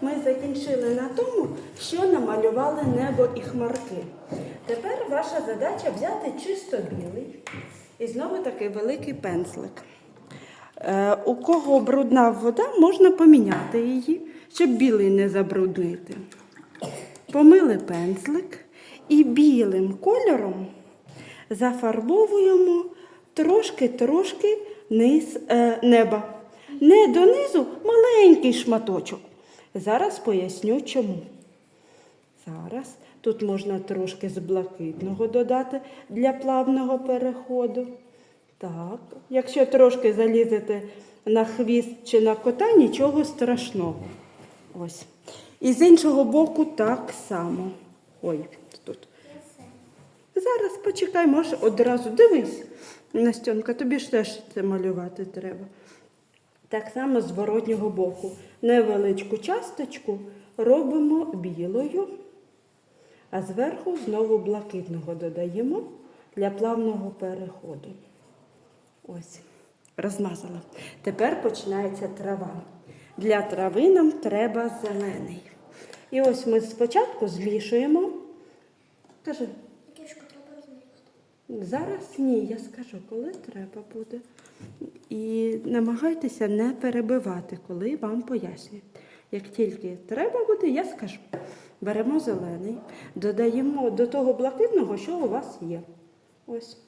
Ми закінчили на тому, що намалювали небо і хмарки. Тепер ваша задача взяти чисто білий і знову такий великий пензлик. Е, у кого брудна вода, можна поміняти її, щоб білий не забруднити. Помили пензлик і білим кольором зафарбовуємо трошки-трошки низ е, неба. Не донизу маленький шматочок. Зараз поясню чому. Зараз тут можна трошки з блакитного додати для плавного переходу. Так, якщо трошки залізете на хвіст чи на кота, нічого страшного. Ось. І з іншого боку так само. Ой, тут. Зараз почекай, може одразу дивись. Настенка, тобі ж теж це малювати треба. Так само з зворотнього боку. Невеличку часточку робимо білою, а зверху знову блакитного додаємо для плавного переходу. Ось, розмазала. Тепер починається трава. Для трави нам треба зелений. І ось ми спочатку змішуємо. Кажи. Зараз ні, я скажу, коли треба буде. І намагайтеся не перебивати, коли вам пояснюють. Як тільки треба буде, я скажу. Беремо зелений, додаємо до того блакитного, що у вас є. Ось.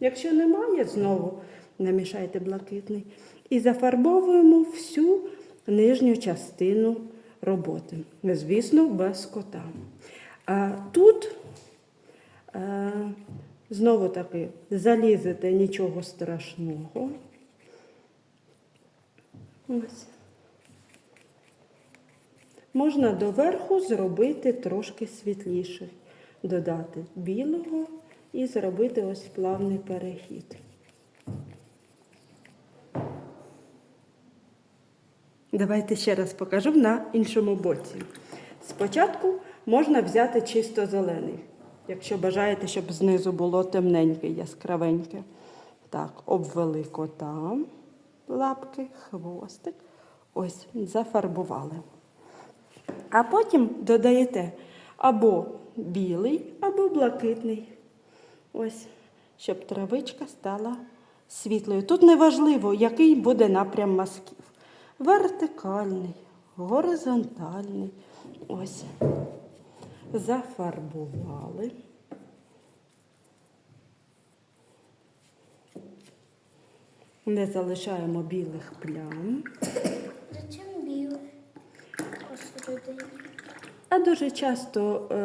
Якщо немає, знову намішайте блакитний. І зафарбовуємо всю нижню частину роботи. Звісно, без кота. А тут Знову таки, залізете нічого страшного. Ось. Можна доверху зробити трошки світліше, додати білого і зробити ось плавний перехід. Давайте ще раз покажу на іншому боці. Спочатку можна взяти чисто зелений, якщо бажаєте, щоб знизу було темненьке, яскравеньке. Так, обвели кота, лапки, хвостик. Ось, зафарбували. А потім додаєте або білий, або блакитний. Ось, щоб травичка стала світлою. Тут не важливо, який буде напрям мазків. Вертикальний, горизонтальний. Ось. Зафарбували. Не залишаємо білих плям. Зачем? Посередині. А дуже часто е,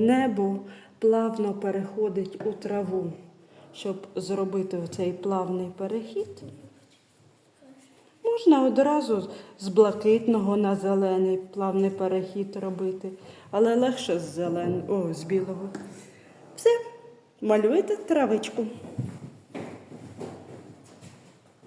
небо плавно переходить у траву, щоб зробити цей плавний перехід. Можна одразу з блакитного на зелений плавний перехід робити, але легше з зеленого, О, з білого. Все, малюйте травичку.